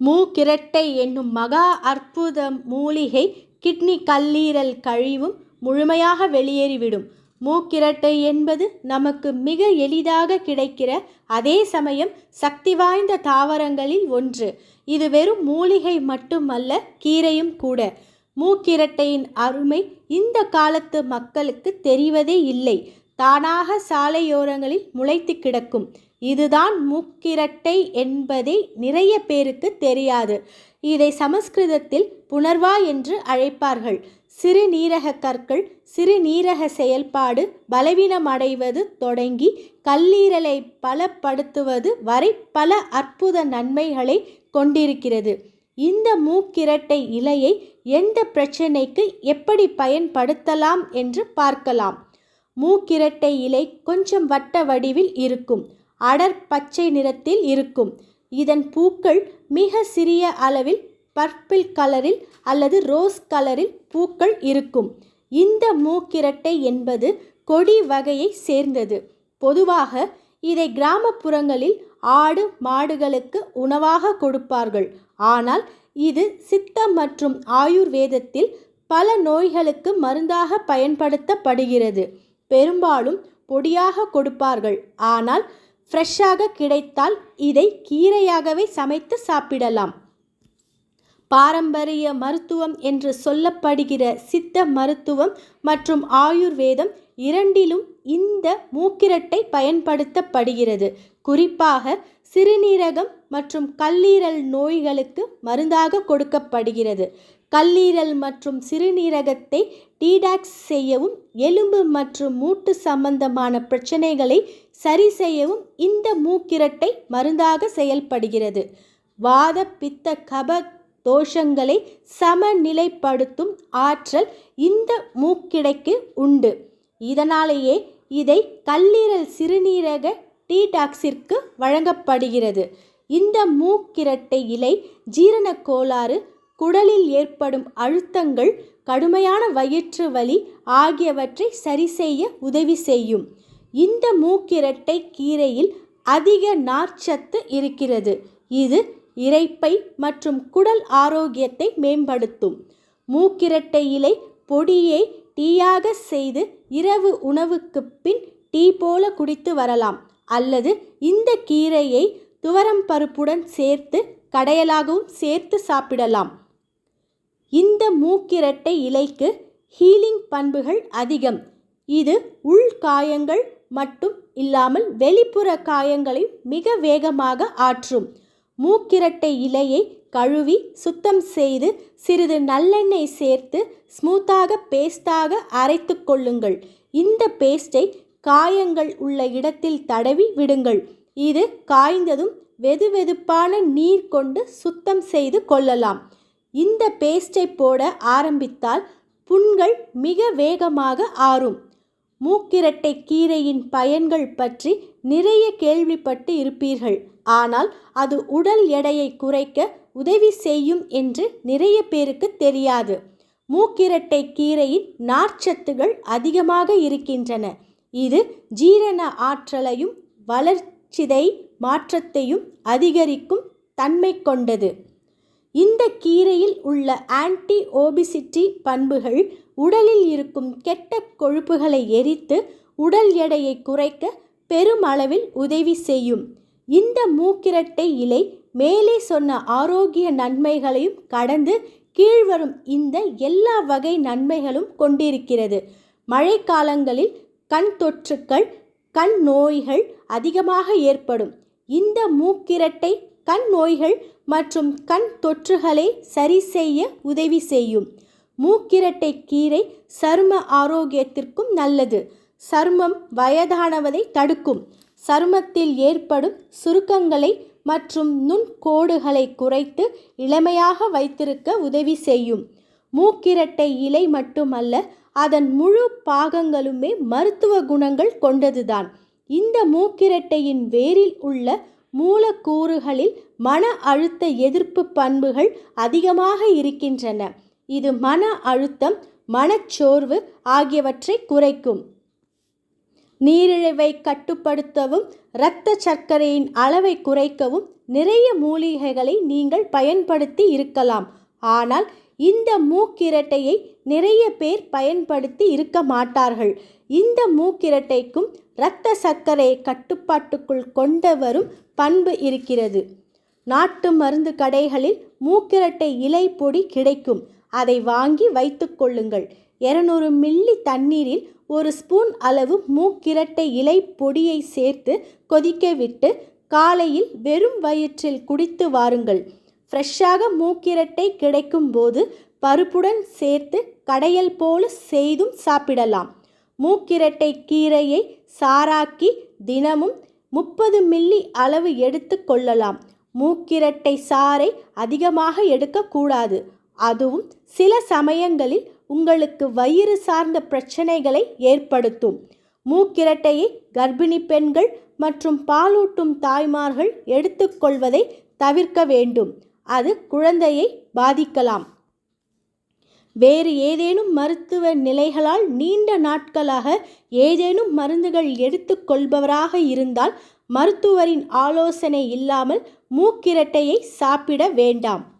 மூக்கிரட்டை என்னும் மகா அற்புத மூலிகை கிட்னி கல்லீரல் கழிவும் முழுமையாக வெளியேறிவிடும். மூக்கிரட்டை என்பது நமக்கு மிக எளிதாக கிடைக்கிற அதே சமயம் சக்தி வாய்ந்த தாவரங்களில் ஒன்று. இது வெறும் மூலிகை மட்டுமல்ல கீரையும் கூட. மூக்கிரட்டையின் அருமை இந்த காலத்து மக்களுக்கு தெரிவதே இல்லை. தானாக சாலையோரங்களில் முளைத்து கிடக்கும். இதுதான் மூக்கிரட்டை என்பதே நிறைய பேருக்கு தெரியாது. இதை சமஸ்கிருதத்தில் புனர்வா என்று அழைப்பார்கள். சிறுநீரக கற்கள் சிறுநீரக செயல்பாடு பலவீனமடைவது தொடங்கி கல்லீரலை பலப்படுத்துவது வரை பல அற்புத நன்மைகளை கொண்டிருக்கிறது. இந்த மூக்கிரட்டை இலையை எந்த பிரச்சனைக்கு எப்படி பயன்படுத்தலாம் என்று பார்க்கலாம். மூக்கிரட்டை இலை கொஞ்சம் வட்ட வடிவில் இருக்கும். அடர் பச்சை நிறத்தில் இருக்கும். இதன் பூக்கள் மிக சிறிய அளவில் பர்பிள் கலரில் அல்லது ரோஸ் கலரில் பூக்கள் இருக்கும். இந்த மூக்கிரட்டை என்பது கொடி வகையை சேர்ந்தது. பொதுவாக இதை கிராமப்புறங்களில் ஆடு மாடுகளுக்கு உணவாக கொடுப்பார்கள். ஆனால் இது சித்தம் மற்றும் ஆயுர்வேதத்தில் பல நோய்களுக்கு மருந்தாக பயன்படுத்தப்படுகிறது. பெரும்பாலும் பொடியாக கொடுப்பார்கள். ஆனால் ஃப்ரெஷ்ஷாக கிடைத்தால் இதை கீரையாகவே சமைத்து சாப்பிடலாம். பாரம்பரிய மருத்துவம் என்று சொல்லப்படுகிற சித்த மருத்துவம் மற்றும் ஆயுர்வேதம் இரண்டிலும் இந்த மூக்கிரட்டை பயன்படுத்தப்படுகிறது. குறிப்பாக சிறுநீரகம் மற்றும் கல்லீரல் நோய்களுக்கு மருந்தாக கொடுக்கப்படுகிறது. கல்லீரல் மற்றும் சிறுநீரகத்தை டீடாக்ஸ் செய்யவும் எலும்பு மற்றும் மூட்டு சம்பந்தமான பிரச்சனைகளை சரி செய்யவும் இந்த மூக்கிரட்டை மருந்தாக செயல்படுகிறது. வாத பித்த கப தோஷங்களை சமநிலைப்படுத்தும் ஆற்றல் இந்த மூக்கிடைக்கு உண்டு. இதனாலேயே இதை கல்லீரல் சிறுநீரக டீடாக்ஸிற்கு வழங்கப்படுகிறது. இந்த மூக்கிரட்டை இலை ஜீரணக் கோளாறு குடலில் ஏற்படும் அழுத்தங்கள் கடுமையான வயிற்று வலி ஆகியவற்றை சரி செய்ய உதவி செய்யும். இந்த மூக்கிரட்டை கீரையில் அதிக நார்ச்சத்து இருக்கிறது. இது இரைப்பை மற்றும் குடல் ஆரோக்கியத்தை மேம்படுத்தும். மூக்கிரட்டை இலை பொடியை டீயாக செய்து இரவு உணவுக்கு பின் டீ போல குடித்து வரலாம். அல்லது இந்த கீரையை துவரம் பருப்புடன் சேர்த்து கடையலாகவும் சேர்த்து சாப்பிடலாம். இந்த மூக்கிரட்டை இலைக்கு ஹீலிங் பண்புகள் அதிகம். இது உள் காயங்கள் மட்டும் இல்லாமல் வெளிப்புற காயங்களை மிக வேகமாக ஆற்றும். மூக்கிரட்டை இலையை கழுவி சுத்தம் செய்து சிறிது நல்லெண்ணெய் சேர்த்து ஸ்மூத்தாக பேஸ்டாக அரைத்து கொள்ளுங்கள். இந்த பேஸ்டை காயங்கள் உள்ள இடத்தில் தடவி விடுங்கள். இது காய்ந்ததும் வெதுவெதுப்பான நீர் கொண்டு சுத்தம் செய்து கொள்ளலாம். இந்த பேஸ்டை போட ஆரம்பித்தால் புண்கள் மிக வேகமாக ஆறும். மூக்கிரட்டை கீரையின் பயன்கள் பற்றி நிறைய கேள்விப்பட்டு இருப்பீர்கள். ஆனால் அது உடல் எடையை குறைக்க உதவி செய்யும் என்று நிறைய பேருக்கு தெரியாது. மூக்கிரட்டை கீரையின் நார்ச்சத்துகள் அதிகமாக இருக்கின்றன. இது ஜீரண ஆற்றலையும் வளர்ச்சிதை மாற்றத்தையும் அதிகரிக்கும் தன்மை கொண்டது. இந்த கீரையில் உள்ள ஆன்டி ஓபிசிட்டி பண்புகள் உடலில் இருக்கும் கெட்ட கொழுப்புகளை எரித்து உடல் எடையை குறைக்க பெருமளவில் உதவி செய்யும். இந்த மூக்கிரட்டை இலை மேலே சொன்ன ஆரோக்கிய நன்மைகளையும் கடந்து கீழ்வரும் இந்த எல்லா வகை நன்மைகளும் கொண்டிருக்கிறது. மழைக்காலங்களில் கண் தொற்றுக்கள் கண் நோய்கள் அதிகமாக ஏற்படும். இந்த மூக்கிரட்டை கண் நோய்கள் மற்றும் கண் தொற்றுகளை சரி செய்ய உதவி செய்யும். மூக்கிரட்டை கீரை சரும ஆரோக்கியத்திற்கும் நல்லது. சருமம் வயதானவதை தடுக்கும். சருமத்தில் ஏற்படும் சுருக்கங்களை மற்றும் நுண்கோடுகளை குறைத்து இளமையாக வைத்திருக்க உதவி செய்யும். மூக்கிரட்டை இலை மட்டுமல்ல அதன் முழு பாகங்களுமே மருத்துவ குணங்கள் கொண்டதுதான். இந்த மூக்கிரட்டையின் வேரில் உள்ள மூலக்கூறுகளில் மன அழுத்த எதிர்ப்பு பண்புகள் அதிகமாக இருக்கின்றன. இது மன அழுத்தம் மனச்சோர்வு ஆகியவற்றை குறைக்கும். நீரிழிவை கட்டுப்படுத்தவும் இரத்த சர்க்கரையின் அளவை குறைக்கவும் நிறைய மூலிகைகளை நீங்கள் பயன்படுத்தி இருக்கலாம். ஆனால் இந்த மூக்கிரட்டையை நிறைய பேர் பயன்படுத்தி இருக்க மாட்டார்கள். இந்த மூக்கிரட்டைக்கும் இரத்த சர்க்கரையை கட்டுப்பாட்டுக்குள் கொண்டு வரும் பண்பு இருக்கிறது. நாட்டு மருந்து கடைகளில் மூக்கிரட்டை இலை பொடி கிடைக்கும். அதை வாங்கி வைத்து கொள்ளுங்கள். இருநூறு மில்லி தண்ணீரில் ஒரு ஸ்பூன் அளவு மூக்கிரட்டை இலை பொடியை சேர்த்து கொதிக்க விட்டு காலையில் வெறும் வயிற்றில் குடித்து வாருங்கள். ஃப்ரெஷ்ஷாக மூக்கிரட்டை கிடைக்கும் போது பருப்புடன் சேர்த்து கடையல் போல செய்தும் சாப்பிடலாம். மூக்கிரட்டை கீரையை சாராக்கி தினமும் முப்பது மில்லி அளவு எடுத்து கொள்ளலாம். மூக்கிரட்டை சாறை அதிகமாக எடுக்கக்கூடாது அதுவும் சில சமயங்களில் உங்களுக்கு வயிறு சார்ந்த பிரச்சனைகளை ஏற்படுத்தும். மூக்கிரட்டையை கர்ப்பிணி பெண்கள் மற்றும் பாலூட்டும் தாய்மார்கள் எடுத்துக்கொள்வதை தவிர்க்க வேண்டும். அது குழந்தையை பாதிக்கலாம். வேறு ஏதேனும் மருத்துவ நிலைகளால் நீண்ட நாட்களாக ஏதேனும் மருந்துகள் எடுத்துக்கொள்பவராக இருந்தால் மருத்துவரின் ஆலோசனை இல்லாமல் மூக்கிரட்டையை சாப்பிட வேண்டாம்.